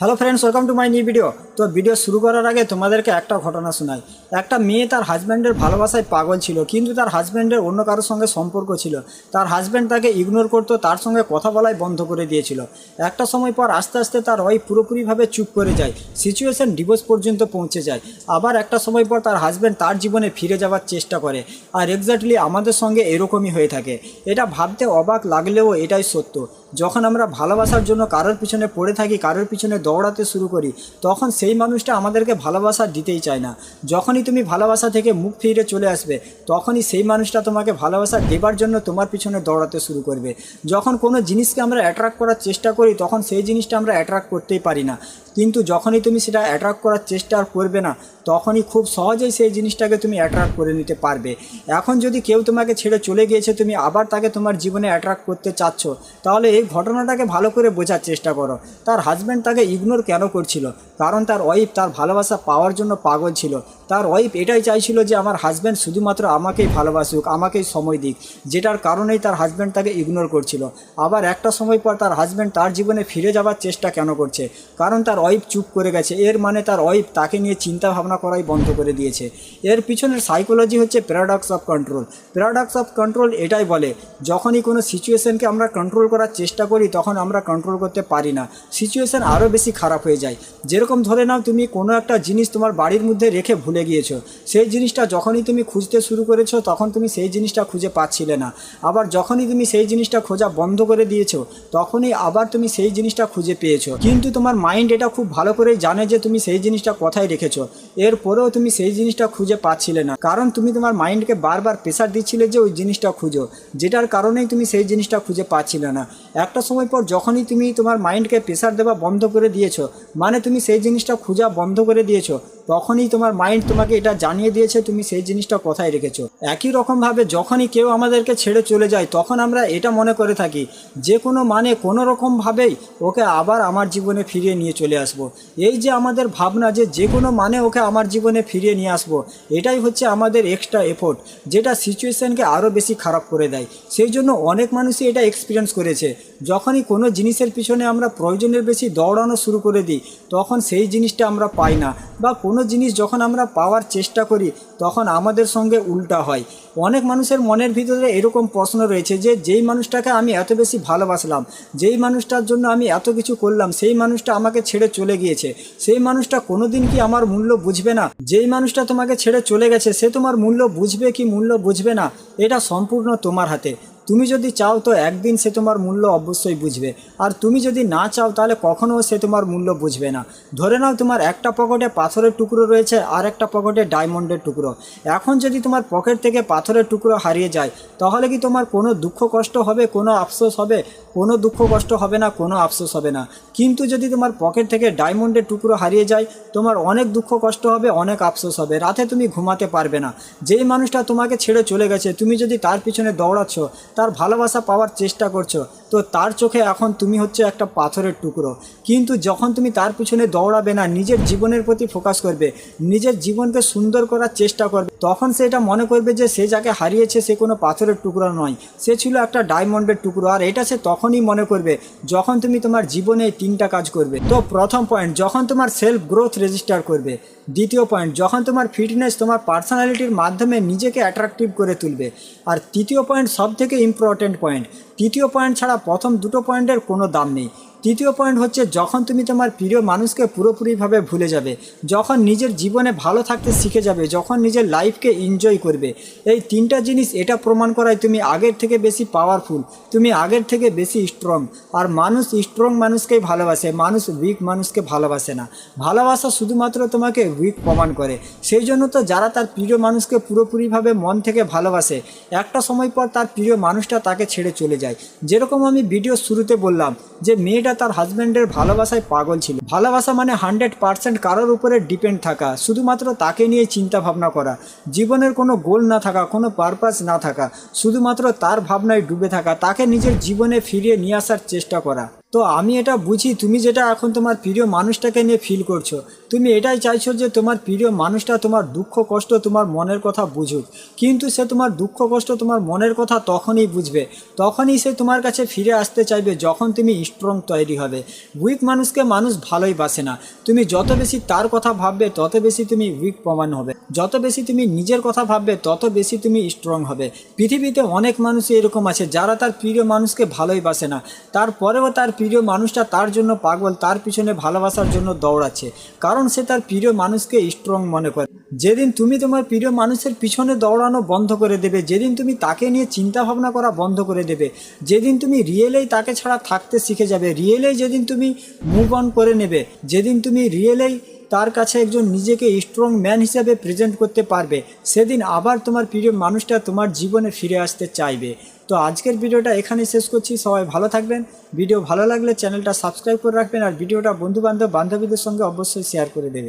Hello friends welcome to my new video তো video শুরু করার আগে তোমাদেরকে একটা ঘটনা শোনাই। একটা মেয়ে তার হাজব্যান্ডের ভালোবাসায় পাগল ছিল, কিন্তু তার হাজব্যান্ডের অন্য কারোর সঙ্গে সম্পর্ক ছিল। তার হাজব্যান্ড তাকে ইগনোর করতো, তার সঙ্গে কথা বলাই বন্ধ করে দিয়েছিল। একটা সময় পর আস্তে আস্তে তার ওয়াইফ পুরোপুরিভাবে চুপ করে যায় সিচুয়েশন ডিভোর্স পর্যন্ত পৌঁছে যায়। আবার একটা সময় পর তার হাজব্যান্ড তার জীবনে ফিরে যাওয়ার চেষ্টা করে, আর এক্স্যাক্টলি আমাদের সঙ্গে এরকমই হয়ে থাকে। এটা ভাবতে অবাক লাগলেও এটাই সত্য। যখন আমরা ভালোবাসার জন্য কারোর পিছনে পড়ে থাকি, কারোর পিছনে দৌড়াতে শুরু করি, তখন সেই মানুষটা আমাদেরকে ভালোবাসা দিতেই চায় না। যখনই তুমি ভালোবাসা থেকে মুখ ফিরে চলে আসবে, তখনই সেই মানুষটা তোমাকে ভালোবাসা দেবার জন্য তোমার পিছনে দৌড়াতে শুরু করবে। যখন কোনো জিনিসকে আমরা অ্যাট্রাক্ট করার চেষ্টা করি, তখন সেই জিনিসটা আমরা অ্যাট্রাক্ট করতেই পারি না। কিন্তু যখনই তুমি সেটা অ্যাট্রাক্ট করার চেষ্টা করবে না, তখনই খুব সহজেই সেই জিনিসটাকে তুমি অ্যাট্রাক্ট করে নিতে পারবে। এখন যদি কেউ তোমাকে ছেড়ে চলে গিয়েছে, তুমি আবার তাকে তোমার জীবনে অ্যাট্রাক্ট করতে চাচ্ছ, তাহলে এই ঘটনাটাকে ভালো করে বোঝার চেষ্টা করো। তার হাজব্যান্ড তাকে ইগনোর কেন করছিল? কারণ তার ওয়াইফ তার ভালোবাসা পাওয়ার জন্য পাগল ছিল। তার ওয়াইফ এটাই চাইছিল যে আমার হাজব্যান্ড শুধুমাত্র আমাকেই ভালোবাসুক, আমাকেই সময় দিক। যেটার কারণেই তার হাজব্যান্ড তাকে ইগনোর করছিল। আবার একটা সময় পর তার হাজব্যান্ড তার জীবনে ফিরে যাওয়ার চেষ্টা কেন করছে? কারণ তার ওয়াইফ চুপ করে গেছে। এর মানে তার ওয়াইফ তাকে নিয়ে চিন্তা ভাবনা করাই বন্ধ করে দিয়েছে। এর পিছনের সাইকোলজি হচ্ছে paradox of control paradox of control এটাই বলে, যখনই কোনো সিচুয়েশনকে আমরা কন্ট্রোল করার চেষ্টা করি, তখন আমরা কন্ট্রোল করতে পারি না। সিচুয়েশন আরও বেশি খারাপ হয়ে যায়। যেরকম ধরে নাও তুমি কোনো একটা জিনিস তোমার বাড়ির মধ্যে রেখে ভুলে গিয়েছো। সেই জিনিসটা যখনই তুমি খুঁজতে শুরু করেছ, তখন তুমি সেই জিনিসটা খুঁজে পাচ্ছিলে না। আবার যখনই তুমি সেই জিনিসটা খোঁজা বন্ধ করে দিয়েছ, তখনই আবার তুমি সেই জিনিসটা খুঁজে পেয়েছ। কিন্তু তোমার মাইন্ড এটা খুব ভালো করেই জানে যে তুমি সেই জিনিসটা কোথায় রেখেছো। এরপরেও তুমি সেই জিনিসটা খুঁজে পাচ্ছিলে না। কারণ তুমি তোমার মাইন্ডকে বারবার প্রেশার দিচ্ছিলে যে ওই জিনিসটা খুঁজো। যেটার কারণেই তুমি সেই জিনিসটা খুঁজে পাচ্ছিলে না। একটা সময় পর যখনই তুমি তোমার মাইন্ডকে প্রেশার দেওয়া বন্ধ করে দিয়েছ। মানে তুমি সেই জিনিসটা খোঁজা বন্ধ করে দিয়েছ। তখনই তোমার মাইন্ড তোমাকে এটা জানিয়ে দিয়েছে, তুমি সেই জিনিসটা কোথায় রেখেছো। একই রকমভাবে যখনই কেউ আমাদেরকে ছেড়ে চলে যায়, তখন আমরা এটা মনে করে থাকি, যে কোনো মানে কোনো রকমভাবেই ওকে আবার আমার জীবনে ফিরিয়ে নিয়ে চলে আসব। এই যে আমাদের ভাবনা যে যে কোনো মানে ওকে আমার জীবনে ফিরিয়ে নিয়ে আসব, এটাই হচ্ছে আমাদের এক্সট্রা এফোর্ট যেটা সিচুয়েশনকে আরও বেশি খারাপ করে দেয়। সেই জন্য অনেক মানুষই এটা এক্সপিরিয়েন্স করেছে। যখনই কোনো জিনিসের পিছনে আমরা প্রয়োজনের বেশি দৌড়ানো শুরু করে দিই, তখন সেই জিনিসটা আমরা পাই না, বা কোনো জিনিস যখন আমরা পাওয়ার চেষ্টা করি, তখন আমাদের সঙ্গে উল্টা হয়। অনেক মানুষের মনের ভিতরে এরকম প্রশ্ন রয়েছে যে, যেই মানুষটাকে আমি এত বেশি ভালোবাসলাম, যেই মানুষটার জন্য আমি এত কিছু করলাম, সেই মানুষটা আমাকে ছেড়ে চলে গিয়েছে। সেই মানুষটা কোনোদিন কি আমার মূল্য বুঝবে না? যেই মানুষটা তোমাকে ছেড়ে চলে গেছে, সে তোমার মূল্য বুঝবে কি মূল্য বুঝবে না? এটা সম্পূর্ণ তোমার হাতে। তুমি যদি চাও তো একদিন সে তোমার মূল্য অবশ্যই বুঝবে। আর তুমি যদি না চাও তাহলে কখনও সে তোমার মূল্য বুঝবে না। ধরে নাও তোমার একটা পকেটে পাথরের টুকরো রয়েছে আর একটা পকেটে ডায়মন্ডের টুকরো। এখন যদি তোমার পকেট থেকে পাথরের টুকরো হারিয়ে যায়, তাহলে কি তোমার কোনো দুঃখ কষ্ট হবে, কোনো আফসোস হবে? কোনো দুঃখ কষ্ট হবে না, কোনো আফসোস হবে না। কিন্তু যদি তোমার পকেট থেকে ডায়মন্ডের টুকরো হারিয়ে যায়, তোমার অনেক দুঃখ কষ্ট হবে, অনেক আফসোস হবে। রাতে তুমি ঘুমাতে পারবে না। যেই মানুষটা তোমাকে ছেড়ে চলে গেছে, তুমি যদি তার পিছনে দৌড়াচ্ছ তার ভালোবাসা পাওয়ার চেষ্টা করছ। তো তার চোখে এখন তুমি হচ্ছে একটা পাথরের টুকরো। কিন্তু যখন তুমি তার পিছনে দৌড়াবে না, নিজের জীবনের প্রতি ফোকাস করবে, নিজের জীবনকে সুন্দর করার চেষ্টা করবে, তখন সে এটা মনে করবে যে সে যাকে হারিয়েছে সে কোনো পাথরের টুকরো নয়। সে ছিল একটা ডায়মন্ডের টুকরো আর এটা সে তখনই মনে করবে যখন তুমি তোমার জীবনে তিনটা কাজ করবে। তো প্রথম পয়েন্ট যখন তোমার সেলফ গ্রোথ রেজিস্টার করবে। দ্বিতীয় পয়েন্ট যখন তোমার ফিটনেস তোমার পার্সোনালিটির মাধ্যমে নিজেকে অ্যাট্রাকটিভ করে তুলবে। আর তৃতীয় পয়েন্ট সব থেকে ইম্পর্ট্যান্ট পয়েন্ট তৃতীয় পয়েন্ট ছাড়া প্রথম দুটো পয়েন্টের কোনো দাম নেই। তৃতীয় পয়েন্ট হচ্ছে, যখন তুমি তোমার প্রিয় মানুষকে পুরোপুরিভাবে ভুলে যাবে, যখন নিজের জীবনে ভালো থাকতে শিখে যাবে, যখন নিজের লাইফকে এনজয় করবে, এই তিনটা জিনিস এটা প্রমাণ করায় তুমি আগের থেকে বেশি পাওয়ারফুল তুমি আগের থেকে বেশি স্ট্রং আর মানুষ স্ট্রং মানুষকেই ভালোবাসে, মানুষ উইক মানুষকে ভালোবাসে না। ভালোবাসা শুধুমাত্র তোমাকে উইক প্রমাণ করে, সেই জন্য তো যারা তার প্রিয় মানুষকে পুরোপুরিভাবে মন থেকে ভালোবাসে, একটা সময় পর তার প্রিয় মানুষটা তাকে ছেড়ে চলে যায়। যেরকম আমি ভিডিও শুরুতে বললাম, যে মেয়েটা তার হাজব্যান্ডের ভালোবাসায় পাগল ছিল। ভালোবাসা মানে হান্ড্রেড পার্সেন্ট কারোর উপরে ডিপেন্ড থাকা, শুধুমাত্র তাকে নিয়ে চিন্তা ভাবনা করা, জীবনের কোনো গোল না থাকা, কোনো পারপাস না থাকা, শুধুমাত্র তার ভাবনায় ডুবে থাকা, তাকে নিজের জীবনে ফিরিয়ে নিয়ে আসার চেষ্টা করা। তো আমি এটা বুঝি, তুমি যেটা এখন তোমার প্রিয় মানুষটাকে নিয়ে ফিল করছ, তুমি এটাই চাইছো যে তোমার প্রিয় মানুষটা তোমার দুঃখ, কষ্ট তোমার মনের কথা বুঝুক। কিন্তু সে তোমার দুঃখ, কষ্ট তোমার মনের কথা তখনই বুঝবে, তখনই সে তোমার কাছে ফিরে আসতে চাইবে যখন তুমি স্ট্রং তৈরি হবে। উইক মানুষকে মানুষ ভালোই বাসে না। তুমি যত বেশি তার কথা ভাববে, তত বেশি তুমি উইক প্রমাণ হবে। যত বেশি তুমি নিজের কথা ভাববে, তত বেশি তুমি স্ট্রং হবে। পৃথিবীতে অনেক মানুষই এরকম আছে, যারা তার প্রিয় মানুষকে ভালোই বাসে না। তারপরেও তার প্রিয় মানুষটা তার জন্য পাগল, তার পিছনে ভালোবাসার জন্য দৌড়াচ্ছে। কারণ সে তার প্রিয় মানুষকে স্ট্রং মনে করে। যেদিন তুমি তোমার প্রিয় মানুষের পিছনে দৌড়ানো বন্ধ করে দেবে, যেদিন তুমি তাকে নিয়ে চিন্তা ভাবনা করা বন্ধ করে দেবে, যেদিন তুমি রিয়েলেই তাকে ছাড়া থাকতে শিখে যাবে রিয়েলেই যেদিন তুমি মুভ অন করে নেবে, যেদিন তুমি রিয়েলেই তার কাছে একজন নিজেকে স্ট্রং ম্যান হিসাবে প্রেজেন্ট করতে পারবে। সেদিন আবার তোমার প্রিয় মানুষটা তোমার জীবনে ফিরে আসতে চাইবে। তো আজকের ভিডিওটা এখানেই শেষ করছি। সবাই ভালো থাকবেন। ভিডিও ভালো লাগলে চ্যানেলটা সাবস্ক্রাইব করে রাখবেন আর ভিডিওটা বন্ধুবান্ধব বান্ধবীদের সঙ্গে অবশ্যই শেয়ার করে দেবেন।